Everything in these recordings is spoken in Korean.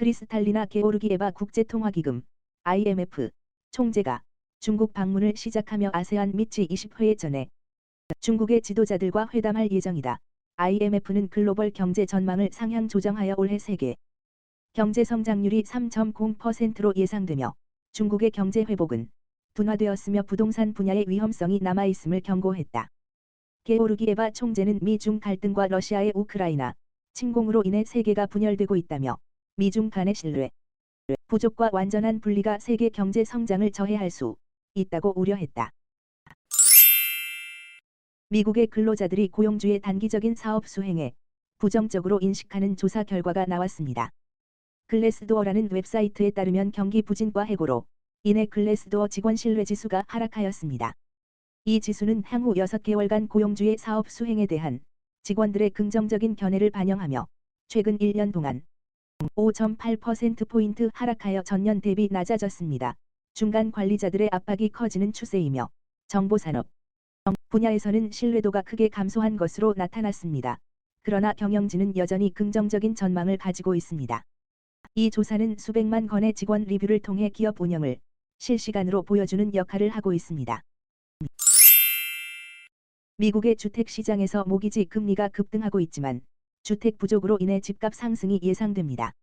크리스탈리나 게오르기에바 국제통화기금 IMF 총재가 중국 방문을 시작하며 아세안 및 G20회의 전에 중국의 지도자들과 회담할 예정이다. IMF는 글로벌 경제 전망을 상향 조정하여 올해 세계 경제 성장률이 3.0%로 예상되며 중국의 경제 회복은 둔화되었으며 부동산 분야의 위험성이 남아있음을 경고했다. 게오르기에바 총재는 미중 갈등과 러시아의 우크라이나 침공으로 인해 세계가 분열되고 있다며 미중 간의 신뢰 부족과 완전한 분리가 세계 경제 성장을 저해할 수 있다고 우려했다. 미국의 근로자들이 고용주의 단기적인 사업 수행에 부정적으로 인식하는 조사 결과가 나왔습니다. 글래스도어라는 웹사이트에 따르면 경기 부진과 해고로 인해 글래스도어 직원 신뢰 지수가 하락하였습니다. 이 지수는 향후 6개월간 고용주의 사업 수행에 대한 직원들의 긍정적인 견해를 반영하며 최근 1년 동안 5.8%포인트 하락하여 전년 대비 낮아졌습니다. 중간 관리자들의 압박이 커지는 추세이며 정보산업 분야에서는 신뢰도가 크게 감소한 것으로 나타났습니다. 그러나 경영진은 여전히 긍정적인 전망을 가지고 있습니다. 이 조사는 수백만 건의 직원 리뷰를 통해 기업 운영을 실시간으로 보여주는 역할을 하고 있습니다. 미국의 주택 시장에서 모기지 금리가 급등하고 있지만 주택 부족으로 인해 집값 상승이 예상됩니다.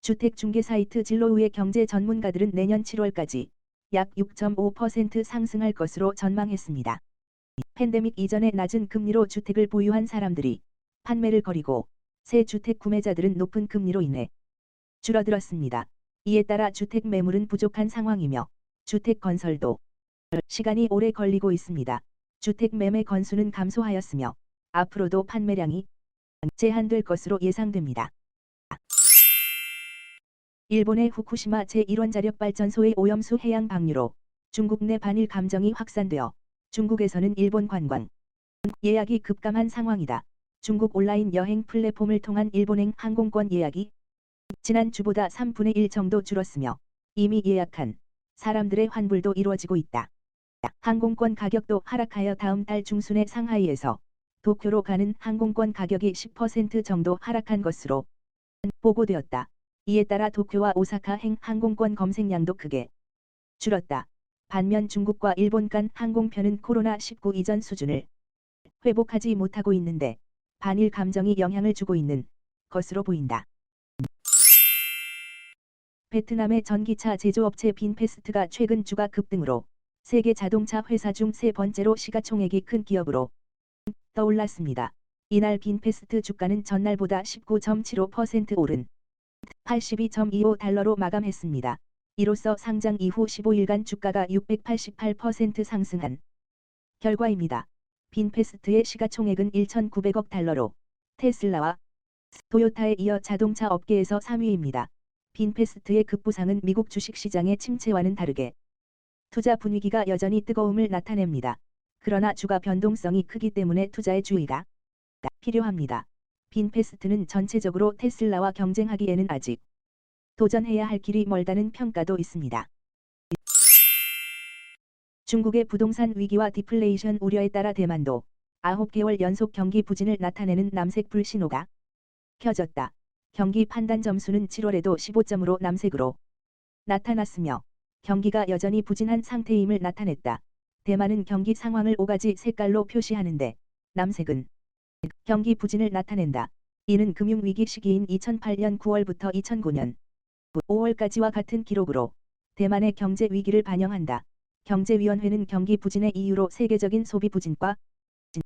주택 중개 사이트 진로우의 경제 전문가들은 내년 7월까지 약 6.5% 상승할 것으로 전망했습니다. 팬데믹 이전의 낮은 금리로 주택을 보유한 사람들이 판매를 거리고 새 주택 구매자들은 높은 금리로 인해 줄어들었습니다. 이에 따라 주택 매물은 부족한 상황이며 주택 건설도 시간이 오래 걸리고 있습니다. 주택 매매 건수는 감소하였으며 앞으로도 판매량이 제한될 것으로 예상됩니다. 일본의 후쿠시마 제1원 자력발전소의 오염수 해양 방류로 중국 내 반일 감정이 확산되어 중국에서는 일본 관광 예약이 급감한 상황이다. 중국 온라인 여행 플랫폼을 통한 일본행 항공권 예약이 지난 주보다 3분의 1 정도 줄었으며 이미 예약한 사람들의 환불도 이루어지고 있다. 항공권 가격도 하락하여 다음 달 중순에 상하이에서 도쿄로 가는 항공권 가격이 10% 정도 하락한 것으로 보고되었다. 이에 따라 도쿄와 오사카 행 항공권 검색량도 크게 줄었다. 반면 중국과 일본 간 항공편은 코로나19 이전 수준을 회복하지 못하고 있는데 반일 감정이 영향을 주고 있는 것으로 보인다. 베트남의 전기차 제조업체 빈페스트가 최근 주가 급등으로 세계 자동차 회사 중 세 번째로 시가총액이 큰 기업으로 떠올랐습니다. 이날 빈페스트 주가는 전날보다 19.75% 오른 82.25달러로 마감했습니다. 이로써 상장 이후 15일간 주가가 688% 상승한 결과입니다. 빈페스트의 시가총액은 1,900억 달러로 테슬라와 토요타에 이어 자동차 업계에서 3위입니다. 빈페스트의 급부상은 미국 주식시장의 침체와는 다르게 투자 분위기가 여전히 뜨거움을 나타냅니다. 그러나 주가 변동성이 크기 때문에 투자의 주의가 필요합니다. 빈페스트는 전체적으로 테슬라와 경쟁하기에는 아직 도전해야 할 길이 멀다는 평가도 있습니다. 중국의 부동산 위기와 디플레이션 우려에 따라 대만도 9개월 연속 경기 부진을 나타내는 남색 불 신호가 켜졌다. 경기 판단 점수는 7월에도 15점으로 남색으로 나타났으며 경기가 여전히 부진한 상태임을 나타냈다. 대만은 경기 상황을 5가지 색깔로 표시하는데 남색은 경기 부진을 나타낸다. 이는 금융위기 시기인 2008년 9월부터 2009년 5월까지와 같은 기록으로 대만의 경제 위기를 반영한다. 경제위원회는 경기 부진의 이유로 세계적인 소비 부진과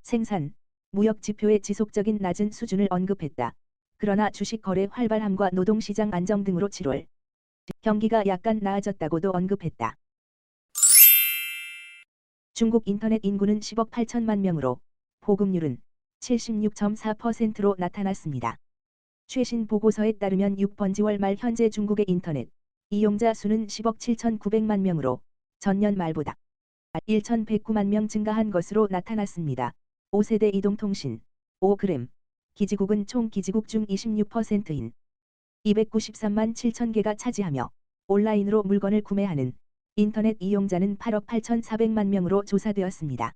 생산, 무역 지표의 지속적인 낮은 수준을 언급했다. 그러나 주식 거래 활발함과 노동시장 안정 등으로 7월 경기가 약간 나아졌다고도 언급했다. 중국 인터넷 인구는 10억 8천만 명으로 보급률은 76.4%로 나타났습니다. 최신 보고서에 따르면 6번 지월 말 현재 중국의 인터넷 이용자 수는 10억 7천9백만 명으로 전년 말보다 1,109만 명 증가한 것으로 나타났습니다. 5세대 이동통신 5g 기지국은 총 기지국 중 26%인 293만 7천 개가 차지하며 온라인으로 물건을 구매하는 인터넷 이용자는 8억 8천4백만 명으로 조사되었습니다.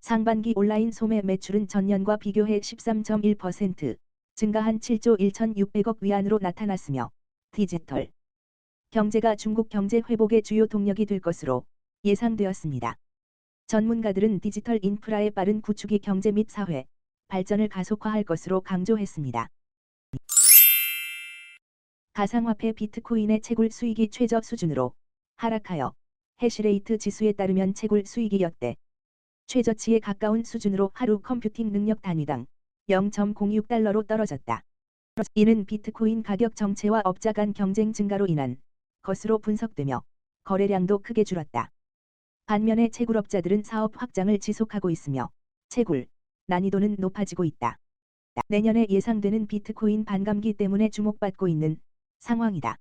상반기 온라인 소매 매출은 전년과 비교해 13.1% 증가한 7조 1,600억 위안으로 나타났으며 디지털 경제가 중국 경제 회복의 주요 동력이 될 것으로 예상되었습니다. 전문가들은 디지털 인프라의 빠른 구축이 경제 및 사회 발전을 가속화할 것으로 강조했습니다. 가상화폐 비트코인의 채굴 수익이 최저 수준으로 하락하여 해시레이트 지수에 따르면 채굴 수익이 역대 최저치에 가까운 수준으로 하루 컴퓨팅 능력 단위당 0.06달러로 떨어졌다. 이는 비트코인 가격 정체와 업자 간 경쟁 증가로 인한 것으로 분석되며 거래량도 크게 줄었다. 반면에 채굴업자들은 사업 확장을 지속하고 있으며 채굴 난이도는 높아지고 있다. 내년에 예상되는 비트코인 반감기 때문에 주목받고 있는 상황이다.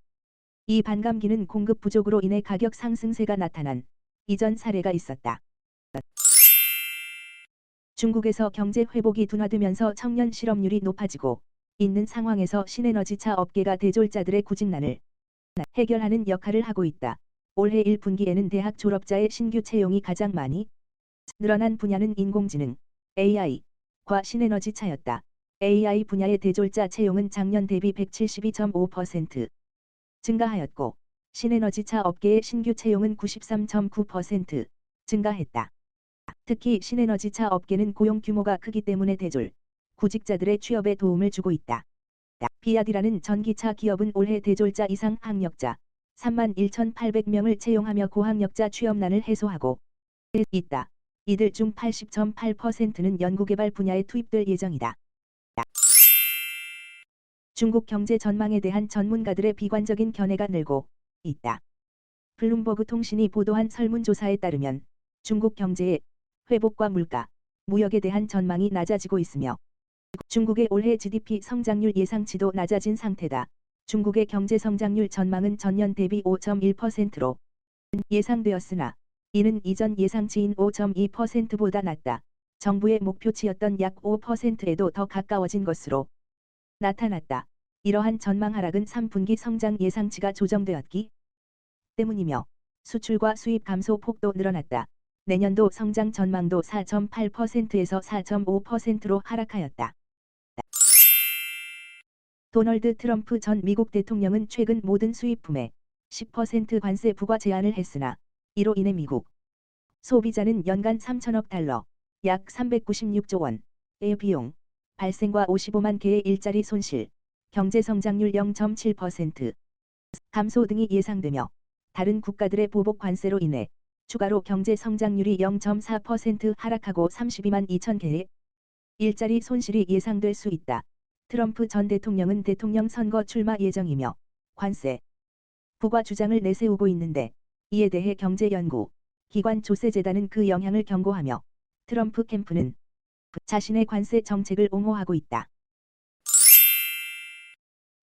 이 반감기는 공급 부족으로 인해 가격 상승세가 나타난 이전 사례가 있었다. 중국에서 경제 회복이 둔화되면서 청년 실업률이 높아지고 있는 상황에서 신에너지차 업계가 대졸자들의 구직난을 해결하는 역할을 하고 있다. 올해 1분기에는 대학 졸업자의 신규 채용이 가장 많이 늘어난 분야는 인공지능, AI,과 신에너지 차였다. AI 분야의 대졸자 채용은 작년 대비 172.5% 증가하였고 신에너지차 업계의 신규 채용은 93.9% 증가했다. 특히 신에너지차 업계는 고용 규모가 크기 때문에 대졸 구직자들의 취업에 도움을 주고 있다. 비아디라는 전기차 기업은 올해 대졸자 이상 학력자 3만 1,800명을 채용하며 고학력자 취업난을 해소하고 있다. 이들 중 80.8%는 연구개발 분야에 투입될 예정이다. 중국 경제 전망에 대한 전문가들의 비관적인 견해가 늘고 있다. 블룸버그 통신이 보도한 설문조사에 따르면 중국 경제의 회복과 물가, 무역에 대한 전망이 낮아지고 있으며 중국의 올해 GDP 성장률 예상치도 낮아진 상태다. 중국의 경제 성장률 전망은 전년 대비 5.1%로 예상되었으나 이는 이전 예상치인 5.2%보다 낮다. 정부의 목표치였던 약 5%에도 더 가까워진 것으로 나타났다. 이러한 전망 하락은 3분기 성장 예상치가 조정되었기 때문이며 수출과 수입 감소 폭도 늘어났다. 내년도 성장 전망도 4.8%에서 4.5%로 하락하였다. 도널드 트럼프 전 미국 대통령은 최근 모든 수입품에 10% 관세 부과 제한을 했으나 이로 인해 미국 소비자는 연간 3천억 달러, 약 396조 원의 비용, 발생과 55만 개의 일자리 손실, 경제 성장률 0.7% 감소 등이 예상되며 다른 국가들의 보복 관세로 인해 추가로 경제 성장률이 0.4% 하락하고 32만 2천 개의 일자리 손실이 예상될 수 있다. 트럼프 전 대통령은 대통령 선거 출마 예정이며 관세 부과 주장을 내세우고 있는데 이에 대해 경제연구 기관 조세재단은 그 영향을 경고하며 트럼프 캠프는 자신의 관세 정책을 옹호하고 있다.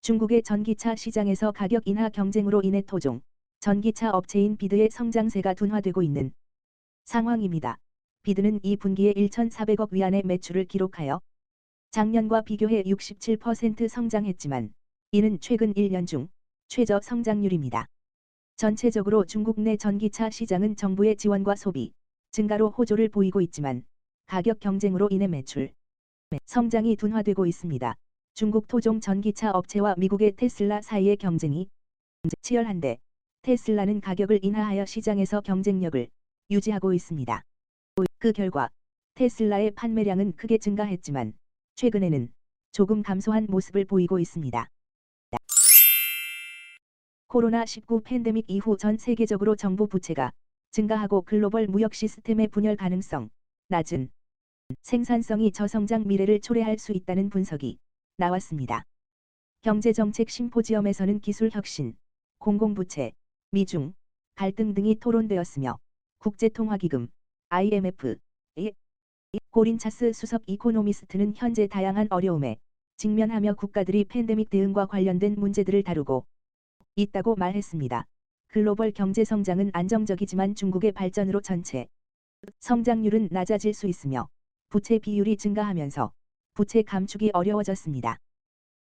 중국의 전기차 시장에서 가격 인하 경쟁으로 인해 토종 전기차 업체인 비드의 성장세가 둔화되고 있는 상황입니다. 비드는 이 분기에 1,400억 위안의 매출을 기록하여 작년과 비교해 67% 성장했지만 이는 최근 1년 중 최저 성장률입니다. 전체적으로 중국 내 전기차 시장은 정부의 지원과 소비 증가로 호조를 보이고 있지만 가격 경쟁으로 인해 매출 성장이 둔화되고 있습니다. 중국 토종 전기차 업체와 미국의 테슬라 사이의 경쟁이 치열한데 테슬라는 가격을 인하하여 시장에서 경쟁력을 유지하고 있습니다. 그 결과 테슬라의 판매량은 크게 증가했지만 최근에는 조금 감소한 모습을 보이고 있습니다. 코로나19 팬데믹 이후 전 세계적으로 정부 부채가 증가하고 글로벌 무역 시스템의 분열 가능성 낮은 생산성이 저성장 미래를 초래할 수 있다는 분석이 나왔습니다. 경제정책 심포지엄에서는 기술 혁신, 공공부채, 미중, 갈등 등이 토론되었으며 국제통화기금, IMF, 고린차스 수석 이코노미스트는 현재 다양한 어려움에 직면하며 국가들이 팬데믹 대응과 관련된 문제들을 다루고 있다고 말했습니다. 글로벌 경제 성장은 안정적이지만 중국의 발전으로 전체 성장률은 낮아질 수 있으며 부채 비율이 증가하면서 부채 감축이 어려워졌습니다.